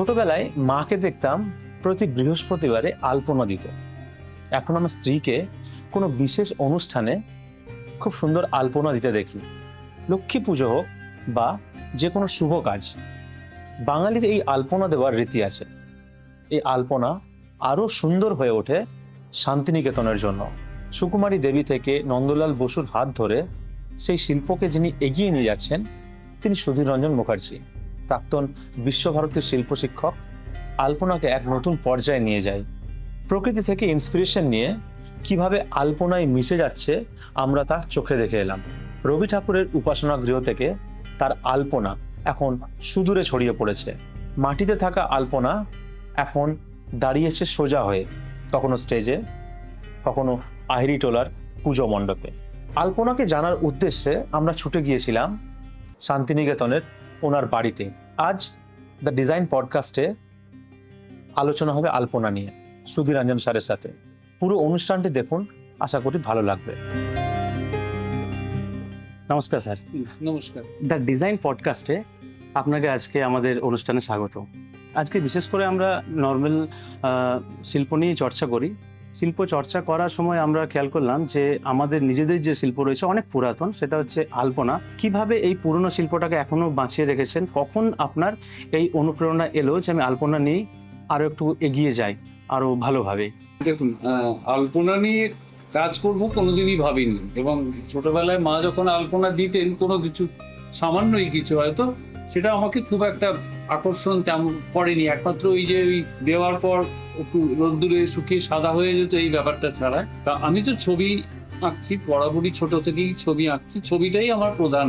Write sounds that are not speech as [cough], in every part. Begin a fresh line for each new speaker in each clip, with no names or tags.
ছোটবেলায় মাকে দেখতাম প্রতি বৃহস্পতিবারে আলপনা দিতে। এখন আমার স্ত্রীকে কোনো বিশেষ অনুষ্ঠানে খুব সুন্দর আলপনা দিতে দেখি। লক্ষ্মী পুজো হোক বা যে কোনো শুভ কাজ, বাঙালির এই আলপনা দেওয়ার রীতি আছে। এই আলপনা আরও সুন্দর হয়ে ওঠে শান্তিনিকেতনের জন্য। সুকুমারী দেবী থেকে নন্দলাল বসুর হাত ধরে সেই শিল্পকে যিনি এগিয়ে নিয়ে যাচ্ছেন, তিনি সুধীর রঞ্জন মুখার্জি। প্রাক্তন বিশ্বভারতীর শিল্প শিক্ষক আলপনাকে এক নতুন পর্যায়ে নিয়ে যায়। প্রকৃতি থেকে ইন্সপিরেশন নিয়ে কীভাবে আলপনায় মিশে যাচ্ছে আমরা তা চোখে দেখে এলাম। রবি ঠাকুরের উপাসনা গৃহ থেকে তার আলপনা এখন সুদূরে ছড়িয়ে পড়েছে। মাটিতে থাকা আলপনা এখন দাঁড়িয়েছে সোজা হয়ে, কখনো স্টেজে কখনো আহিরি টোলার পুজো মণ্ডপে। আলপনাকে জানার উদ্দেশ্যে আমরা ছুটে গিয়েছিলাম শান্তিনিকেতনের ওনার বাড়িতে। আজ দ্য ডিজাইন পডকাস্টে আলোচনা হবে আলপনা নিয়ে সুধীর সুধীরঞ্জন স্যারের সাথে। পুরো অনুষ্ঠানটি দেখুন আশা করি ভালো লাগবে। নমস্কার স্যার।
নমস্কার।
দ্য ডিজাইন পডকাস্টে আপনাকে আজকে আমাদের অনুষ্ঠানে স্বাগত আজকে বিশেষ করে আমরা নর্মাল শিল্প নিয়ে চর্চা করি। শিল্প চর্চা করার সময় আমরা খেয়াল করলাম যে আমাদের নিজেদের যে শিল্প রয়েছে অনেক পুরাতন, সেটা হচ্ছে আলপনা। কীভাবে এই পুরনো শিল্পটাকে এখনও বাঁচিয়ে রেখেছেন? কখন আপনার এই অনুপ্রেরণা এলো যে আমি আলপনা নিয়ে আরও একটু এগিয়ে যাই আরও ভালোভাবে?
দেখুন আলপনা নিয়ে কাজ করব কোনোদিনই ভাবিনি। এবং ছোটবেলায় মা যখন আলপনা দিতেন, কোনো কিছু, সামান্যই কিছু হয়তো, সেটা আমাকে খুব একটা আকর্ষণ তেমন করেনি। একমাত্র ওই যে ওই দেওয়ার পর একটু রোদ্দুরে শুকিয়ে সাদা হয়ে যেত এই ব্যাপারটা ছাড়া। তা আমি তো ছবি আঁকছি বরাবরই ছোট থেকেই ছবি আঁকছি। ছবিটাই আমার প্রধান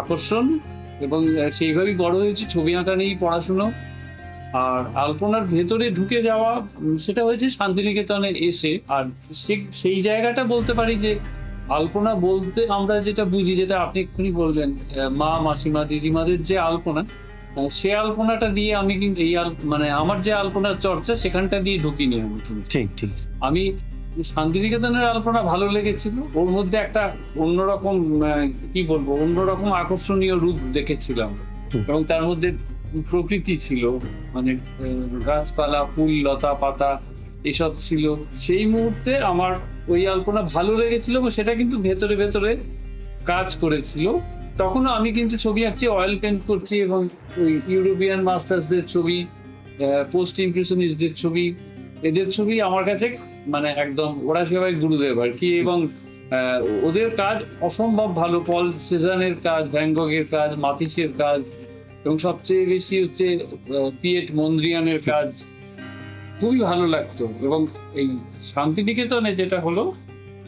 আকর্ষণ এবং সেইভাবেই বড় হয়েছি, ছবি আঁকা নিয়েই পড়াশুনো। আর আলপনার ভেতরে ঢুকে যাওয়া সেটা হয়েছে শান্তিনিকেতনে এসে। আর সেই জায়গাটা বলতে পারি যে, আলপনা বলতে আমরা যেটা বুঝি, যেটা আপনি এক্ষুনি বললেন মা, মাসিমা, দিদিমাদের যে আলপনা সে আলপনাটা দিয়ে আমি কিন্তু এই মানে আমার যে আলপনার চর্চা সেখানটা দিয়ে ঢুকিনি আমি
ঠিক ঠিক।
আমি শান্তিনিকেতনের আলপনা ভালো লেগেছিল। ওর মধ্যে একটা অন্যরকম কি বলব অন্যরকম আকর্ষণীয় রূপ দেখেছিলাম। এবং তার মধ্যে প্রকৃতি ছিল মানে গাছপালা ফুল লতা পাতা এসব ছিল। সেই মুহূর্তে আমার ওই আলপনা ভালো লেগেছিল এবং সেটা কিন্তু ভেতরে ভেতরে কাজ করেছিল। তখনও আমি কিন্তু ছবি আঁকছি অয়েল পেন্ট করছি এবং ওই ইউরোপিয়ান মাস্টার্সদের ছবি পোস্ট ইমপ্রেশনিস্টদের ছবি। এদের ছবি আমার কাছে মানে একদম ওরা সবাই গুরুদেব আর কি এবং ওদের কাজ অসম্ভব ভালো। পল সেজানের কাজ ব্যাংককের কাজ, মাতিসের কাজ এবং সবচেয়ে বেশি হচ্ছে পিয়েট মন্দ্রিয়ানের কাজ। খুবই ভালো লাগতো এবং এই শান্তিনিকেতনে যেটা হলো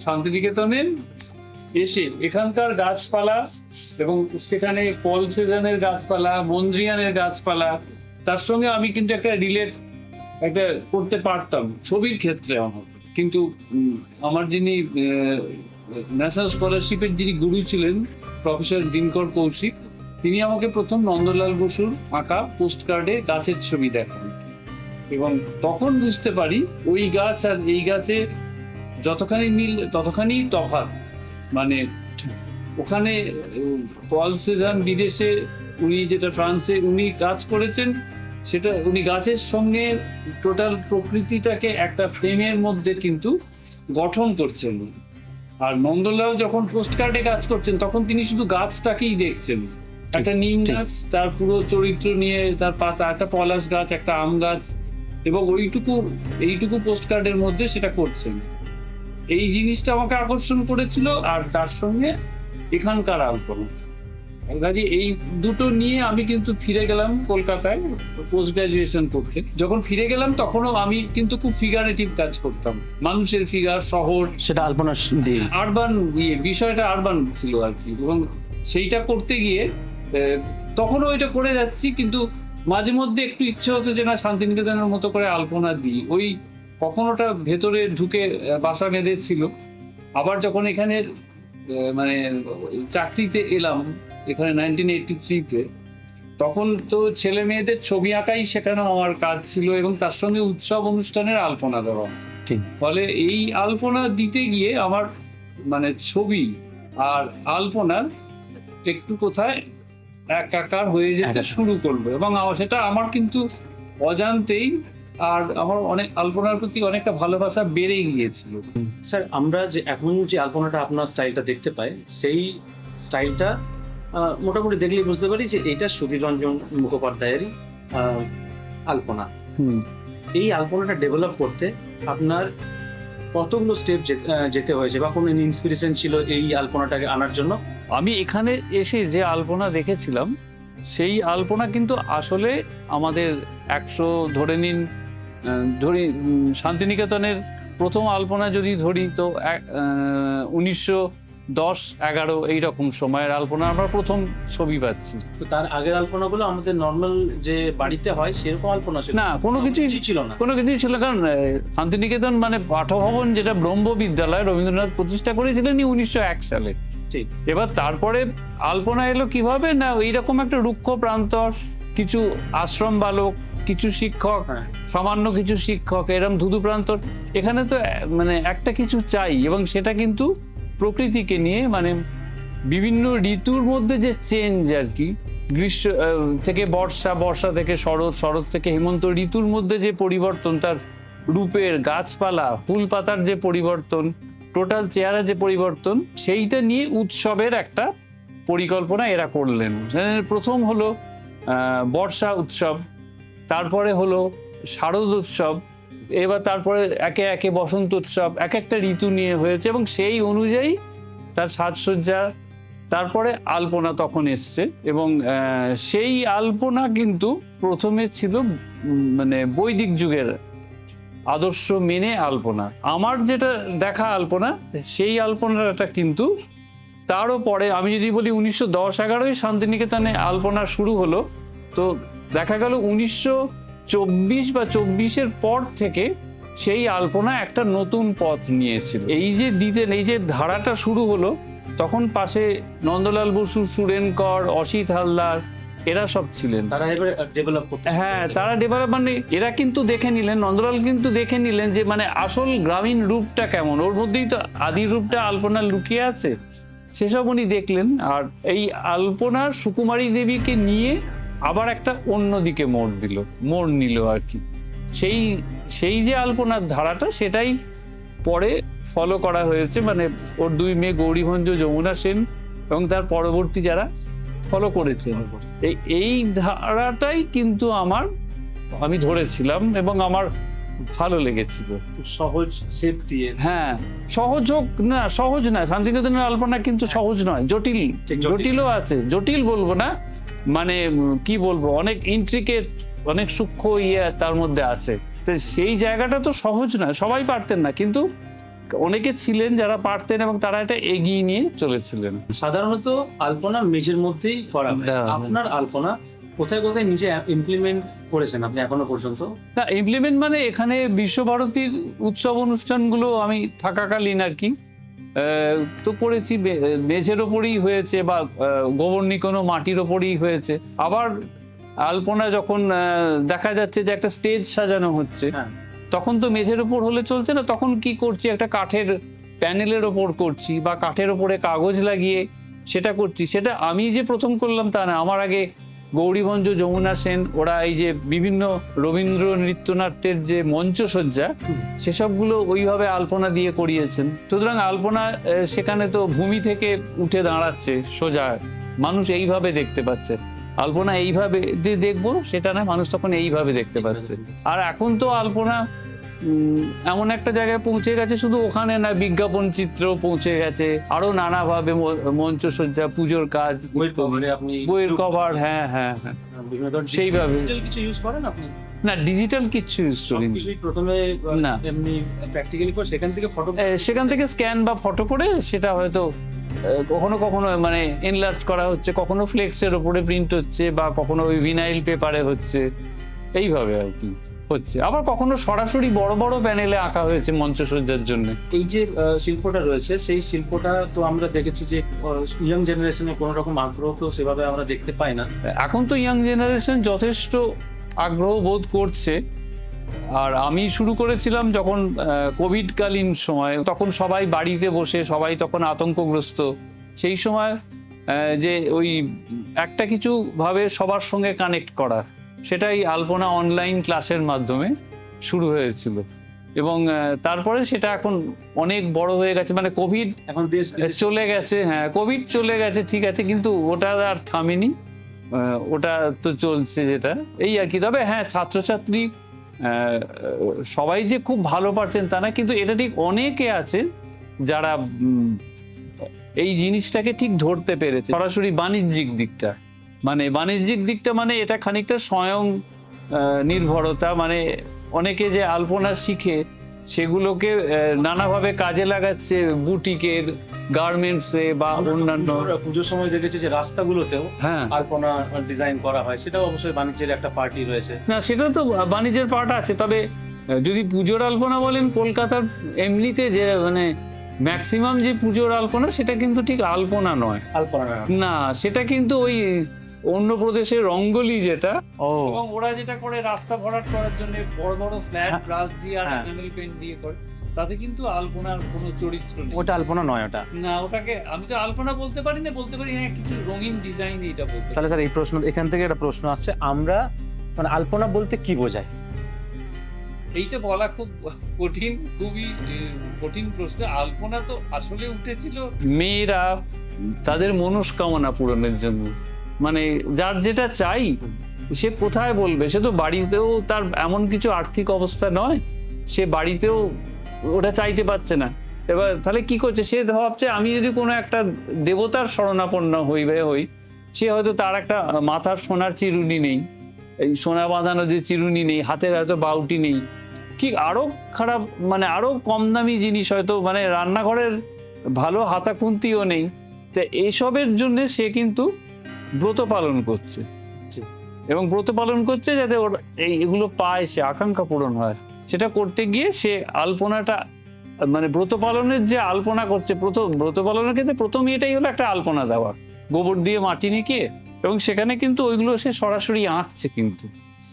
শান্তিনিকেতনে এসে এখানকার গাছপালা এবং সেখানে পল সেজানের গাছপালা, মন্দ্রিয়ানের গাছপালা, তার সঙ্গে আমি কিন্তু একটা রিলেট একটা করতে পারতাম ছবির ক্ষেত্রে আমার। কিন্তু আমার যিনি ন্যাশনাল স্কলারশিপের যিনি গুরু ছিলেন প্রফেসর দিনকর কৌশিক, তিনি আমাকে প্রথম নন্দলাল বসুর আঁকা পোস্ট কার্ডে গাছের ছবি দেখান। এবং তখন বুঝতে পারি ওই গাছ আর এই গাছে যতখানি মিল ততখানি তফাৎ। মানে ওখানে পল সেজান বিদেশে উনি যেটা ফ্রান্সে উনি কাজ করেছেন সেটা উনি গাছের সঙ্গে টোটাল প্রকৃতিটাকে একটা ফ্রেমের মধ্যে কিন্তু গঠন করছেন। আর নন্দলাল যখন পোস্টকার্ডে কাজ করছেন তখন তিনি শুধু গাছটাকেই দেখছেন। একটা নিম গাছ তার পুরো চরিত্র নিয়ে তার পাতা একটা পলাশ গাছ একটা আম গাছ এবং ওইটুকু এইটুকু পোস্টকার্ডের মধ্যে সেটা করছেন। এই জিনিসটা আমাকে আকর্ষণ করেছিল আর তার সঙ্গে এখানকার আলপনা। কাজে এই দুটো নিয়ে আমি কিন্তু ফিরে গেলাম কলকাতায় পোস্ট গ্রাজুয়েশন করতে। যখন ফিরে গেলাম তখনও আমি কিন্তু খুব ফিগারেটিভ কাজ করতাম। মানুষের ফিগার শহর
সেটা আলপনা দিয়ে।
আরবান ইয়ে বিষয়টা আরবান ছিল আর কি। এবং সেইটা করতে গিয়ে তখনও এটা করে যাচ্ছি কিন্তু মাঝে মধ্যে একটু ইচ্ছে হতো যে না শান্তিনিকেতনের মতো করে আলপনা দিই। ওই কখনোটা ভেতরে ঢুকে বাসা বেঁধেছিল। আবার যখন এখানে মানে চাকরিতে এলাম এখানে নাইনটিন এইটটি থ্রিতে তখন তো ছেলে মেয়েদের ছবি আঁকাই সেখানে আমার কাজ ছিল এবং তার সঙ্গে উৎসব অনুষ্ঠানের আলপনা দেওয়া
ঠিক।
ফলে এই আলপনা দিতে গিয়ে আমার মানে ছবি আর আলপনার একটু কোথায় একাকার হয়ে যেতে শুরু করল এবং সেটা আমার কিন্তু অজান্তেই আর আমার অনেক আলপনার প্রতি অনেকটা ভালোবাসা বেড়ে গিয়েছিল।
স্যার আমরা যে এখন যে আলপনাটা আপনার স্টাইলটা দেখতে পাই সেই স্টাইলটা মোটামুটি দেখলেই বুঝতে পারি যে এটা সুধীর রঞ্জন মুখোপাধ্যায়েরই আলপনা। এই আলপনাটা ডেভেলপ করতে আপনার কতগুলো স্টেপ যেতে হয়েছে বা কোনো ইন্সপিরেশন ছিল এই আলপনাটাকে আনার জন্য?
আমি এখানে এসে যে আলপনা দেখেছিলাম সেই আলপনা কিন্তু আসলে আমাদের একশো ধরে নিন ধরি শান্তিনিকেতনের প্রথম আলপনা যদি ধরি তো উনিশশো দশ এগারো এইরকম সময়ের আলপনা আমরা প্রথম ছবি পাচ্ছি।
তো তার আগের আলপনাগুলো আমাদের নর্মাল যে বাড়িতে হয় সেরকম আলপনা ছিল।
না কোনো কিছুই
ছিল না।
কোনো কিছুই ছিল কারণ শান্তিনিকেতন মানে পাঠভবন যেটা ব্রহ্ম বিদ্যালয় রবীন্দ্রনাথ প্রতিষ্ঠা করেছিলেন উনিশশো এক সালে।
ঠিক।
এবার তারপরে আলপনা এলো কীভাবে? না এইরকম একটা রুক্ষ প্রান্তর কিছু আশ্রম বালক কিছু শিক্ষক
হ্যাঁ।
সামান্য কিছু শিক্ষক এরম ধুধু প্রান্তর। এখানে তো মানে একটা কিছু চাই এবং সেটা কিন্তু প্রকৃতিকে নিয়ে মানে বিভিন্ন ঋতুর মধ্যে যে চেঞ্জ আর কি গ্রীষ্ম থেকে বর্ষা বর্ষা থেকে শরৎ শরৎ থেকে হেমন্ত ঋতুর মধ্যে যে পরিবর্তন তার রূপের গাছপালা ফুল পাতার যে পরিবর্তন টোটাল চেহারা যে পরিবর্তন সেইটা নিয়ে উৎসবের একটা পরিকল্পনা এরা করলেন। প্রথম হলো বর্ষা উৎসব। তারপরে হলো শারদ উৎসব, এবার তারপরে একে একে বসন্ত উৎসব এক একটা ঋতু নিয়ে হয়েছে এবং সেই অনুযায়ী তার সাজসজ্জা, তারপরে আলপনা তখন এসছে এবং সেই আলপনা কিন্তু প্রথমে ছিল মানে বৈদিক যুগের আদর্শ মেনে আলপনা। আমার যেটা দেখা আলপনা, সেই আলপনাটা কিন্তু তারও পরে, আমি যদি বলি উনিশশো দশ এগারোই শান্তিনিকেতনে আলপনা শুরু হলো, তো দেখা গেল উনিশশো চব্বিশ বা চব্বিশের পর থেকে সেই আলপনা একটা নতুন পথ নিয়েছিল। এই যে দিতেন এই যে ধারাটা শুরু হলো তখন পাশে নন্দলাল বসু সুরেন কর অসিত হালদার এরা সব ছিলেন।
তারা এবার ডেভেলপ করতে
হ্যাঁ তারা ডেভেলপ মানে এরা কিন্তু দেখে নিলেন নন্দলাল কিন্তু দেখে নিলেন যে মানে আসল গ্রামীণ রূপটা কেমন? ওর মধ্যেই তো আদি রূপটা আলপনা লুকিয়ে আছে। সেসব উনি দেখলেন আর এই আলপনার সুকুমারী দেবীকে নিয়ে আবার একটা অন্য দিকে মোড় দিল মোড় নিল আর কি। সেই সেই যে আলপনার ধারাটা সেটাই পরে ফলো করা হয়েছে মানে ওর দুই মেয়ে গৌরীভঞ্জ যমুনা সেন এবং তার পরবর্তী যারা ফলো করেছে। এই এই ধারাটাই কিন্তু আমার আমি ধরেছিলাম এবং আমার ভালো লেগেছিল।
সহজ শেপ দিয়ে।
হ্যাঁ সহজ হোক না সহজ না শান্তিনিকেতনের আলপনা কিন্তু সহজ নয় জটিল। জটিলও আছে জটিল বলব না। মানে কি বলব অনেক ইন্ট্রিকেট অনেক সূক্ষ্ম ইয়ে তার মধ্যে আছে। তো সেই জায়গাটা তো সহজ না সবাই পারতেন না। কিন্তু অনেকে ছিলেন যারা পারতেন এবং তারা এটা এগিয়ে নিয়ে চলেছিলেন।
সাধারণত আলপনা মেঝের মধ্যেই করা। আপনার আলপনা কোথায় কোথায় নিজে ইমপ্লিমেন্ট করেছেন আপনি এখনও পর্যন্ত?
না ইমপ্লিমেন্ট মানে এখানে বিশ্বভারতীর উৎসব অনুষ্ঠানগুলো আমি থাকাকালীন আর কি। তো পড়েছি মেঝের ওপরেই হয়েছে বা আহ, গোবর্ণি কোনো মাটির ওপরেই হয়েছে। আবার আলপনা যখন দেখা যাচ্ছে যে একটা স্টেজ সাজানো হচ্ছে
হ্যাঁ।
তখন তো মেঝের ওপর হলে চলছে না তখন কি করছি? একটা কাঠের প্যানেলের ওপর করছি বা কাঠের ওপরে কাগজ লাগিয়ে সেটা করছি। সেটা আমি যে প্রথম করলাম তা না আমার আগে গৌরীভঞ্জ যমুনা সেন ওরা এই যে বিভিন্ন রবীন্দ্র নৃত্যনাট্যের যে মঞ্চসজ্জা। সেসবগুলো ওইভাবে আলপনা দিয়ে করিয়েছেন। সুতরাং আলপনা সেখানে তো ভূমি থেকে উঠে দাঁড়াচ্ছে সোজা। মানুষ এইভাবে দেখতে পাচ্ছে। আলপনা এইভাবে যে দেখব সেটা না মানুষ তখন এইভাবে দেখতে পাচ্ছে। আর এখন তো আলপনা এমন একটা জায়গায় পৌঁছে গেছে শুধু ওখানে না বিজ্ঞাপন চিত্র পৌঁছে গেছে। আরও নানাভাবে মঞ্চসজ্জা পুজোর কাজ
বইয়ের কভারে
হ্যাঁ হ্যাঁ হ্যাঁ। সেইভাবে।
কিছু ইউজ করেন আপনি?
না ডিজিটাল কিচ্ছু ইউজ
সবকিছুই প্রথমে
না।
এমনি প্র্যাকটিক্যালি করে সেখান থেকে ফটো
সেখান থেকে স্ক্যান বা ফটো করে সেটা হয়তো কখনো কখনো মানে এনলার্জ করা হচ্ছে কখনো ফ্লেক্সের ওপরে প্রিন্ট হচ্ছে বা কখনো ওই ভিনাইল পেপারে হচ্ছে। এইভাবে আর কি। হচ্ছে আবার কখনো সরাসরি বড় বড় প্যানেলে আঁকা হয়েছে মঞ্চসজ্জার জন্য?
এই যে শিল্পটা রয়েছে সেই শিল্পটা তো আমরা দেখেছি যে ইয়াং জেনারেশনে কোনো রকম আগ্রহ তো সেভাবে আমরা দেখতে পাই না।
এখন তো ইয়াং জেনারেশন যথেষ্ট আগ্রহ বোধ করছে। আর আমি শুরু করেছিলাম যখন কোভিডকালীন সময় তখন সবাই বাড়িতে বসে সবাই তখন আতঙ্কগ্রস্ত। সেই সময় যে ওই একটা কিছু ভাবে সবার সঙ্গে কানেক্ট করা। সেটাই আলপনা অনলাইন ক্লাসের মাধ্যমে শুরু হয়েছিল। এবং তারপরে সেটা এখন অনেক বড় হয়ে গেছে। মানে কোভিড
এখন দেশ
চলে গেছে হ্যাঁ কোভিড চলে গেছে ঠিক আছে কিন্তু ওটা আর থামেনি। ওটা তো চলছে যেটা। এই আর কি। তবে হ্যাঁ ছাত্রছাত্রী সবাই যে খুব ভালো পারছেন তা না কিন্তু এটা ঠিক অনেকে আছে যারা এই জিনিসটাকে ঠিক ধরতে পেরেছে। সরাসরি বাণিজ্যিক দিকটা। মানে বাণিজ্যিক দিকটা মানে এটা খানিকটা স্বয়ং নির্ভরতা। মানে অনেকে যে আলপনা শিখে সেগুলোকে নানাভাবে কাজে লাগাচ্ছে বুটিকের গার্মেন্টসে বা অন্যান্য।
পুজোর সময় দেখেছি যে রাস্তাগুলোতেও
হ্যাঁ।
আলপনা ডিজাইন করা হয়। সেটাও অবশ্যই বাণিজ্যের একটা পার্টি রয়েছে।
না সেটা তো বাণিজ্যের পার্ট আছে। তবে যদি পুজোর আলপনা বলেন কলকাতার এমনিতে যে মানে ম্যাক্সিমাম যে পুজোর আলপনা সেটা কিন্তু ঠিক আলপনা নয়।
আলপনা
না সেটা কিন্তু ওই অন্য প্রদেশের রঙ্গলি যেটা
ও।
এবং ওরা যেটা করে রাস্তা ভরাট করার জন্য বড় বড় ফ্ল্যাট
হ্যাঁ।
ব্রাশ দিয়ে আর
হ্যাঁ।
এনামেল পেন্ট দিয়ে করে। তাতে কিন্তু আলপনার কোনো চরিত্র নেই।
ওটা আলপনা নয় ওটা।
না ওটাকে আমি তো আলপনা বলতে পারি না বলতে পারি হ্যাঁ কিছু রঙিন ডিজাইন এটা বলতে।
তাহলে স্যার এই প্রশ্ন এখান থেকে একটা প্রশ্ন আসছে। আমরা মানে আলপনা বলতে কি বোঝায়?
এইটা বলা খুব কঠিন খুবই কঠিন প্রশ্ন। আলপনা তো আসলে উঠেছিল মেয়েরা তাদের মনস্কামনা পূরণের জন্য। মানে যার যেটা চাই, সে কোথায় বলবে? সে তো বাড়িতেও তার এমন কিছু আর্থিক অবস্থা নয়, সে বাড়িতেও ওটা চাইতে পারছে না। এবার তাহলে কি করছে? সে ভাবছে, আমি যদি কোনো একটা দেবতার শরণাপন্ন হইবে হই, সে হয়তো তার একটা মাথার সোনার চিরুনি নেই, এই সোনা বাঁধানো যে চিরুনি নেই, হাতের হয়তো বাউটি নেই। কি আরও খারাপ মানে আরও কম দামি জিনিস হয়তো মানে রান্নাঘরের ভালো হাতা খুন্তিও নেই। তো এইসবের জন্যে সে কিন্তু ব্রত পালন করছে। এবং ব্রত পালন করছে যাতে ওর এই এগুলো পায় সে আকাঙ্ক্ষা পূরণ হয়। সেটা করতে গিয়ে সে আলপনাটা মানে ব্রত পালনের যে আলপনা করছে প্রথম ব্রত পালনের ক্ষেত্রে প্রথম এটাই হলো একটা আলপনা দেওয়া। গোবর দিয়ে মাটি নিয়ে এবং সেখানে কিন্তু ওইগুলো সে সরাসরি আঁকছে কিন্তু।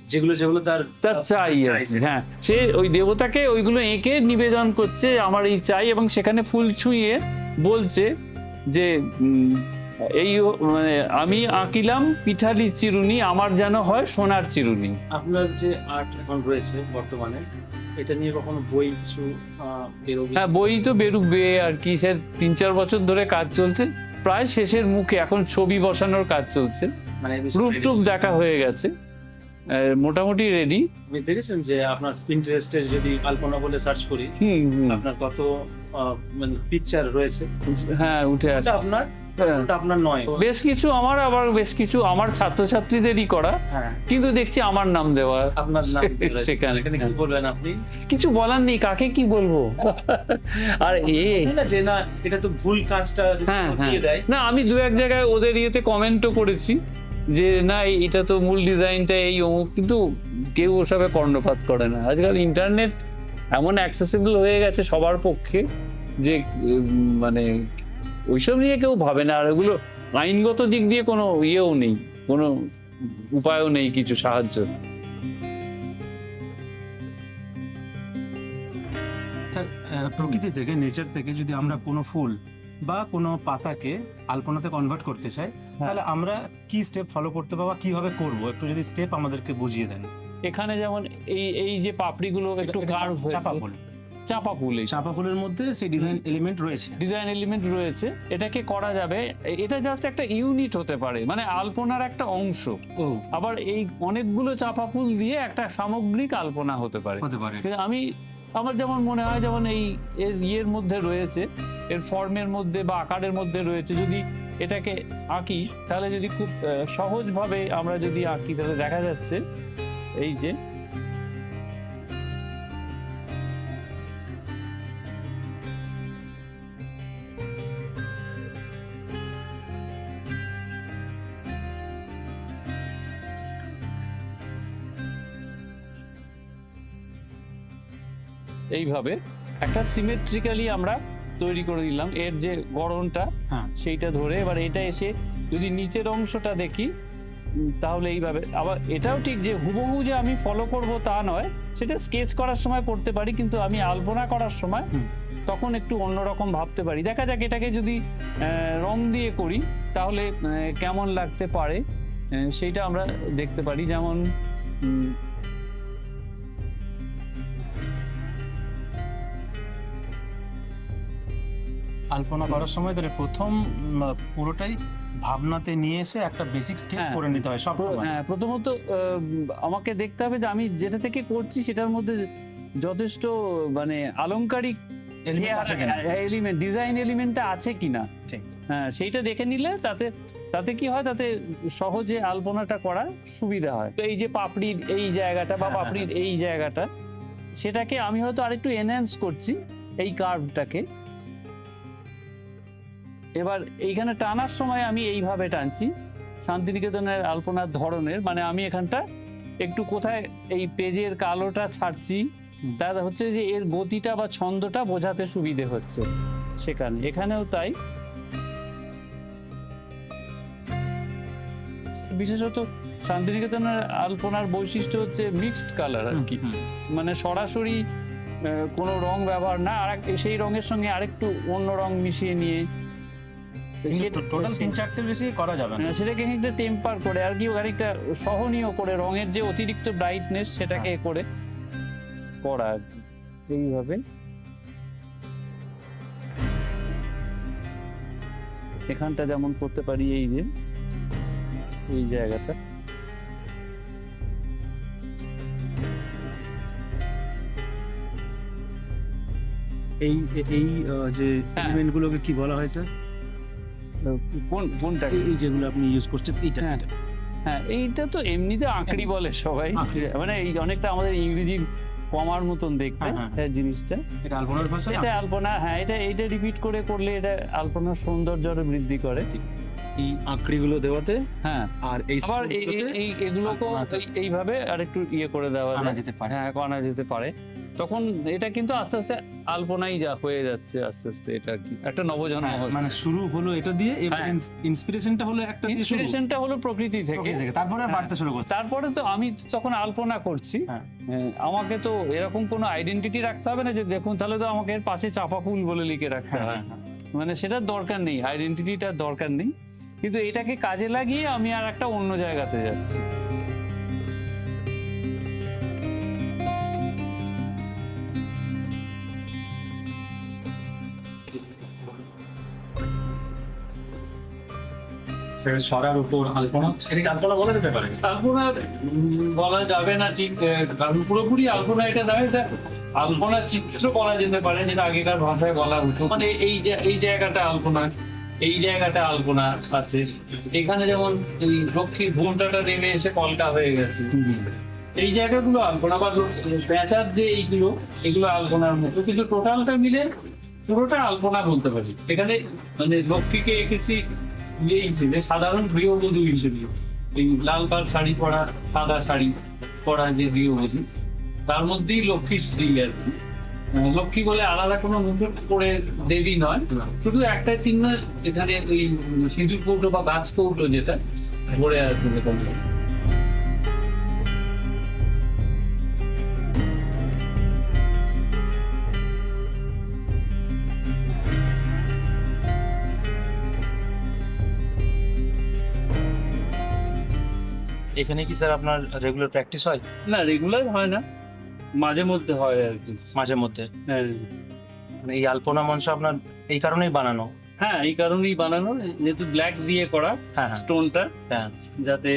যেগুলো যেগুলো তার
তার চাই। হ্যাঁ। সে ওই দেবতাকে ওইগুলো এঁকে নিবেদন করছে আমার এই চাই এবং সেখানে ফুল ছুঁয়ে বলছে যে এই মানে আমি আঁকিলাম পিঠালি চিরুনি আমার যেন হয় সোনার চিরুনি।
আপনার যে আর্ট এখন রয়েছে বর্তমানে এটা নিয়ে কখনো বই কিছু বেরোবে?
হ্যাঁ বই তো বেরুবে আর কি সে তিন চার বছর ধরে কাজ চলছে। প্রায় শেষের মুখে এখন ছবি বসানোর কাজ চলছে।
মানে
রূপ টুপ দেখা হয়ে গেছে। মোটামুটি রেডি
আপনি দেখেছেন যে আপনার ইন্টারেস্টে যদি আলপনা বলে সার্চ করি। আপনার কত মানে পিকচার রয়েছে?
হ্যাঁ উঠে আসে।
আপনার আপনার নয়।
বেশ কিছু আমার আবার বেশ কিছু আমার ছাত্রছাত্রীদেরই করা।
হ্যাঁ।
কিন্তু দেখছি আমার নাম দেওয়া।
আপনার নাম
সেখানে।
কি বলবেন আপনি?
কিছু বলার নেই কাকে কি বলব? আর এ
যে না এটা তো ভুল কাজটা
হ্যাঁ হ্যাঁ। না আমি দু এক জায়গায় ওদের ইয়েতে কমেন্টও করেছি যে না এটা তো মূল ডিজাইনটা এই অমুক কিন্তু কেউ ওসবে কর্ণপাত করে না। আজকাল ইন্টারনেট এমন অ্যাক্সেসিবল হয়ে গেছে সবার পক্ষে যে মানে ওইসব নিয়ে কেউ ভাবে না আর এগুলো আইনগত দিক দিয়ে কোনো ইয়েও নেই কোনো উপায়ও নেই কিছু সাহায্য।
প্রকৃতি থেকে নেচার থেকে যদি আমরা কোনো ফুল বা কোনো পাতাকে আলপনাতে কনভার্ট করতে চাই তাহলে আমরা কি স্টেপ ফলো করতে পারব বা কীভাবে করব? একটু যদি স্টেপ আমাদেরকে বুঝিয়ে দেন।
এখানে যেমন এই এই যে পাপড়িগুলো একটু কার্ভ
চাপা ফুল।
চাপা ফুল এই
চাপা ফুলের মধ্যে সেই ডিজাইন এলিমেন্ট রয়েছে।
ডিজাইন এলিমেন্ট রয়েছে। এটাকে করা যাবে এটা জাস্ট একটা ইউনিট হতে পারে মানে আলপনার একটা অংশ।
ও।
আবার এই অনেকগুলো চাপা ফুল দিয়ে একটা সামগ্রিক আলপনা হতে পারে।
হতে পারে।
আমি আমার যেমন মনে হয় যেমন এই এর ইয়ের মধ্যে রয়েছে এর ফর্মের মধ্যে বা আকারের মধ্যে রয়েছে যদি এটাকে আঁকি তাহলে যদি খুব সহজভাবে আমরা যদি আঁকি তাহলে দেখা যাচ্ছে এই যে এইভাবে একটা সিমেট্রিক্যালি আমরা তৈরি করে দিলাম এর যে গড়নটা
হ্যাঁ।
সেইটা ধরে এবার এটা এসে যদি নিচের অংশটা দেখি তাহলে এইভাবে আবার এটাও ঠিক যে হুবহু যে আমি ফলো করব তা নয় সেটা স্কেচ করার সময় করতে পারি কিন্তু আমি আলপনা করার সময় তখন একটু অন্যরকম ভাবতে পারি। দেখা যাক এটাকে যদি রং দিয়ে করি তাহলে কেমন লাগতে পারে সেইটা আমরা দেখতে পারি। যেমন
আলপনা করার সময় ধরে প্রথম পুরোটাই ভাবনাতে নিয়ে এসে একটা বেসিক স্কেচ
হ্যাঁ।
করে নিতে হয় সব
হ্যাঁ, প্রথমত আমাকে দেখতে হবে যে আমি যেটা থেকে করছি সেটার মধ্যে যথেষ্ট মানে আলংকারিক? এলিমেন্ট ডিজাইন এলিমেন্টটা আছে কিনা। হ্যাঁ সেইটা দেখে নিলে তাতে তাতে কি হয় তাতে সহজে আলপনাটা করা সুবিধা হয় তো এই যে পাপড়ির এই জায়গাটা বা পাপড়ির এই জায়গাটা সেটাকে আমি হয়তো আরেকটু এনহ্যান্স করছি এই কার্ভটাকে এবার এইখানে টানার সময় আমি এইভাবে টানছি। শান্তিনিকেতনের আলপনার ধরনের মানে আমি এখানটা একটু কোথায় এই পেজের কালোটা ছাড়ছি। তার হচ্ছে যে এর গতিটা বা ছন্দটা বোঝাতে সুবিধে হচ্ছে সেখানে। এখানেও তাই। বিশেষত শান্তিনিকেতনের আলপনার বৈশিষ্ট্য হচ্ছে মিক্সড কালার আর কি। মানে সরাসরি কোনো রং ব্যবহার না আর সেই রঙের সঙ্গে আরেকটু অন্য রং মিশিয়ে নিয়ে
কিন্তু টোটাল তিন চারটে বেশি। করা যাবে না।
হ্যাঁ, সেটাকে খানিকটা টেম্পার করে আর কি খানিকটা সহনীয় করে রঙের যে অতিরিক্ত ব্রাইটনেস সেটাকে করে করা আর কি। এইভাবে। এখানটা যেমন করতে পারি এই যে এই জায়গাটা।
এই এই আহ, যে
হ্যাঁ।
এলিমেন্ট গুলোকে কি বলা হয়েছে
কোন কোনটা
এই যেগুলো আপনি ইউজ করছেন এইটা
হ্যাঁ।
এটা।
হ্যাঁ এইটা তো এমনিতে আঁকড়ি বলে সবাই। মানে এই অনেকটা আমাদের কমার মতন দেখতে
হ্যাঁ, হ্যাঁ।
জিনিসটা।
এটা আলপনার ভাষা
এটা আলপনা হ্যাঁ এটা এইটা রিপিট করে করলে এটা আলপনার সৌন্দর্য আরও বৃদ্ধি করে।
এই আঁকড়িগুলো দেওয়াতে
হ্যাঁ।
আর এই
আবার এই
স্ক্রুগুলোতে
এই এগুলোকেও
আলপনাতে
এই- এইভাবে আরেকটু ইয়ে করে দেওয়া
যেতে পারে।
হ্যাঁ আনা যেতে পারে। তখন এটা কিন্তু আস্তে আস্তে আলপনাই যা হয়ে যাচ্ছে আস্তে আস্তে এটা আর কি। একটা নবজন্ম
হ্যাঁ, মানে শুরু হলো এটা দিয়ে এবার
হ্যাঁ।
ইন্সপিরেশনটা হলো একটা
ইন্সপিরেশনটা হলো প্রকৃতি থেকে।
তারপরে
হ্যাঁ।
বাড়তে শুরু করছে।
তারপরে তো আমি তখন আলপনা করছি। আমাকে তো এরকম কোনো আইডেন্টিটি রাখতে হবে না যে দেখুন তাহলে তো আমাকে এর পাশে চাপা ফুল বলে লিখে রাখতে
হ্যাঁ,
মানে সেটার দরকার নেই। আইডেন্টিটিটার দরকার নেই। কিন্তু এটাকে কাজে লাগিয়ে আমি আর একটা অন্য জায়গাতে যাচ্ছি।
সরার উপর আলপনা। এটাকে আলপনা বলা যেতে পারে?
আলপনা বলা যাবে না ঠিক কারণ পুরোপুরি আলপনা এটা এটা আলপনা চিত্র বলা যেতে পারে যেটা আগেকার ভাষায় বলা হতো। মানে এই যে- এই জায়গাটা আলপনা এই জায়গাটা আলপনা আছে। এখানে যেমন এই লক্ষ্মীর ঘুমটাটা নেমে এসে কলকা হয়ে গেছে। এই জায়গাগুলো আলপনা বা পেঁচার যে এইগুলো এগুলো আলপনার মতো। কিন্তু টোটালটা মিলে পুরোটা আলপনা বলতে পারি। এখানে মানে লক্ষ্মীকে এঁকেছি এই হিসেবে সাধারণ গৃহবধূ হিসেবে। এই লাল পাল শাড়ি পরা সাদা শাড়ি পরা যে গৃহবধূ তার মধ্যেই লক্ষ্মীর স্ত্রী আর কি। লক্ষ্মী বলে আলাদা কোনো মুকুট করে দেবী নয় শুধু একটা চিহ্ন এখানে ওই সিঁদুর কৌটো বা গাছ কৌটো যেটা পড়ে আছে
এখানে কি স্যার আপনার রেগুলার প্র্যাকটিস হয়?
না রেগুলার হয় না। মাঝে মধ্যে হয় আর কি।
মাঝে মধ্যে?
হ্যাঁ।
মানে এই আলপনা মঞ্চ আপনার এই কারণেই বানানো?
হ্যাঁ এই কারণেই বানানো। যেহেতু ব্ল্যাক দিয়ে করা
হ্যাঁ হ্যাঁ।
স্টোনটা
হ্যাঁ।
যাতে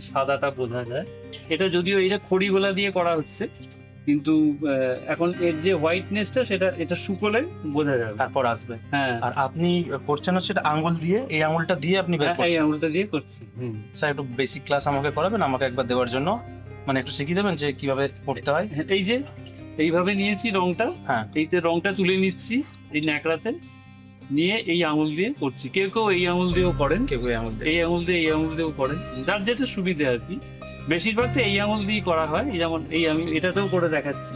সাদাটা বোঝা যায়। এটা যদিও এটা খড়িগুলা দিয়ে করা হচ্ছে কিন্তু আহ, এখন এর যে হোয়াইটনেসটা সেটা এটা শুকোলে বোঝা যাবে।
তারপর আসবে।
হ্যাঁ।
আর আপনি করছেন হচ্ছে এটা আঙ্গুল দিয়ে এই আঙ্গুলটা দিয়ে আপনি বের
হ্যাঁ, এই আঙুলটা দিয়ে করছি। হুম।
স্যার একটু বেসিক ক্লাস আমাকে করাবেন আমাকে একবার দেওয়ার জন্য। মানে একটু শিখিয়ে দেবেন যে কীভাবে করতে হয়।
এই যে এইভাবে নিয়েছি রংটা।
হ্যাঁ।
এইতে রংটা তুলে নিচ্ছি এই ন্যাকড়াতে। নিয়ে এই আঙুল দিয়ে করছি। কেউ কেউ এই আঙুল দিয়েও করেন।
কেউ এই আঙ্গুল দিয়ে।
এই আঙুল দিয়ে এই আঙুল দিয়েও করেন। যার যেটা সুবিধে আর কি। বেশিরভাগ তো এই আঙুল দিয়েই করা হয় এই যেমন এই আমি এটাতেও করে দেখাচ্ছি।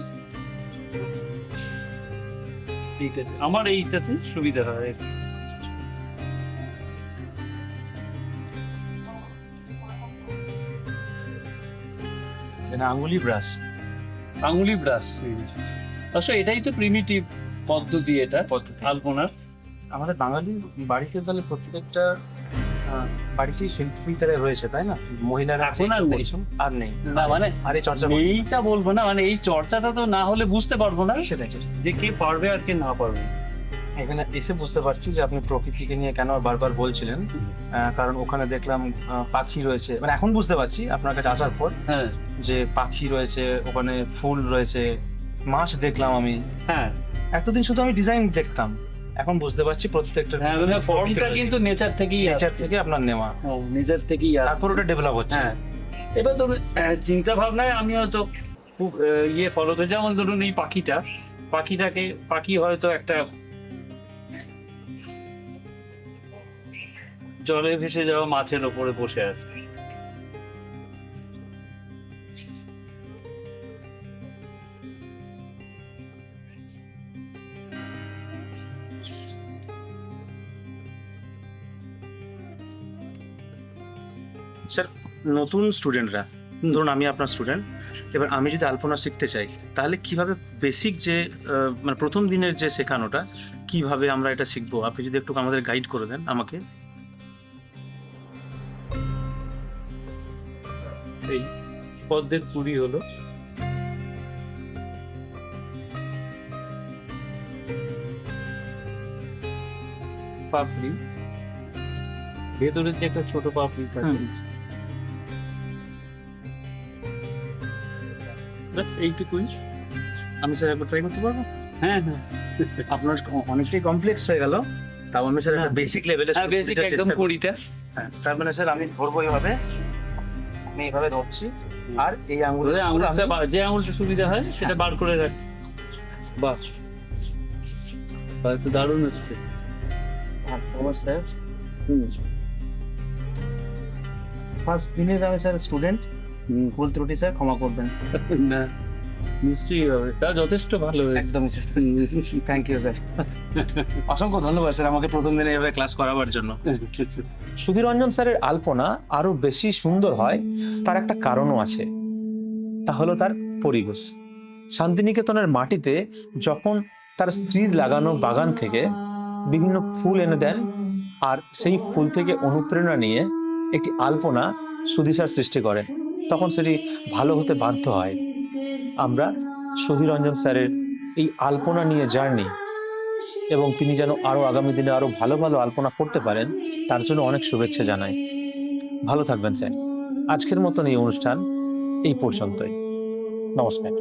এইটাতে আমার এইটাতে সুবিধা হয়।
আঙ্গুলি ব্রাশ।
আঙুলি ব্রাশ। অবশ্য এটাই তো প্রিমিটিভ পদ্ধতি এটা
পদ্ধতি।
আলপনার।
আমাদের বাঙালি বাড়িতে তাহলে প্রত্যেকটা আহ, বাড়িতেই শিল্পী তারা রয়েছে তাই না? মহিলারা
এখন আর নেই।
আর নেই।
না মানে
আর চর্চা
এইটা বলব না মানে এই চর্চাটা তো না হলে বুঝতে পারব না।
সেটাই সেটাই।
যে কে পারবে আর কে না পারবে।
এখানে এসে বুঝতে পারছি যে আপনি প্রকৃতিকে নিয়ে কেন বারবার বলছিলেন আহ, কারণ ওখানে দেখলাম পাখি রয়েছে। মানে এখন বুঝতে পারছি আপনার কাছে আসার পর
হ্যাঁ।
যে পাখি রয়েছে ওখানে ফুল রয়েছে মাছ দেখলাম আমি।
হ্যাঁ।
এতদিন শুধু আমি ডিজাইন দেখতাম। এখন বুঝতে পারছি প্রত্যেকটা
হ্যাঁ মানে ফর্মটা কিন্তু নেচার থেকেই
নেচার থেকে আপনার নেওয়া।
নেচার থেকেই
তারপর ওটা ডেভেলপ হচ্ছে।
হ্যাঁ। এবার ধরুন চিন্তা ভাবনায় আমি হয়তো খুব ইয়ে ফলো করি যেমন ধরুন এই পাখিটা পাখিটাকে পাখি হয়তো একটা জলে ভেসে যাওয়া মাছের ওপরে বসে আছে।
নতুন স্টুডেন্টরা ধরুন আমি আপনার স্টুডেন্ট এবার আমি যদি আলপনা শিখতে চাই তাহলে কীভাবে বেসিক যে মানে প্রথম দিনের যে শেখানোটা কীভাবে আমরা এটা শিখব? আপনি যদি একটু আমাদের গাইড করে দেন আমাকে।
এই পদ্মের পুরি হলো। পাপড়ি। ভেতরের যে একটা ছোট পাপড়ি থাকে এইটুকুই
আমি স্যার একবার ট্রাই করতে পারব?
হ্যাঁ হ্যাঁ।
আপনার অনেকটাই কমপ্লেক্স হয়ে গেল। তাও আমি স্যার একটা বেসিক লেভেলে
হ্যাঁ বেসিক একদম কুড়িটা।
হ্যাঁ তার মানে স্যার আমি ধরবো এইভাবে। আমি এইভাবে ধরছি। আর এই আঙুল
আঙুলটা যে আঙুলটা সুবিধা হয় সেটা বার করে রাখ বাহ। তো দারুণ হচ্ছে।
স্যার ফার্স্ট দিনের আমি স্যার স্টুডেন্ট ভুল ত্রুটি স্যার ক্ষমা করবেন। [laughs]
না নিশ্চয়ই হবে। তা যথেষ্ট ভালো
স্যার। Thank you sir. [laughs] অসংখ্য ধন্যবাদ স্যার আমাকে প্রথম দিনে এভাবে ক্লাস করাবার জন্য।
সুধীরঞ্জন স্যারের আলপনা আরও বেশি সুন্দর হয় তার একটা কারণও আছে। তা হলো তার পরিবেশ। শান্তিনিকেতনের মাটিতে যখন তার স্ত্রীর লাগানো বাগান থেকে বিভিন্ন ফুল এনে দেন আর সেই ফুল থেকে অনুপ্রেরণা নিয়ে একটি আলপনা সুধিসার সৃষ্টি করেন। তখন সেটি ভালো হতে বাধ্য হয়। আমরা সুধীর রঞ্জন স্যারের এই আলপনা নিয়ে জার্নি এবং তিনি যেন আরও আগামী দিনে আরও ভালো ভালো আলপনা করতে পারেন, তার জন্য অনেক শুভেচ্ছা জানাই। ভালো থাকবেন স্যার। আজকের মতন এই অনুষ্ঠান এই পর্যন্তই। নমস্কার।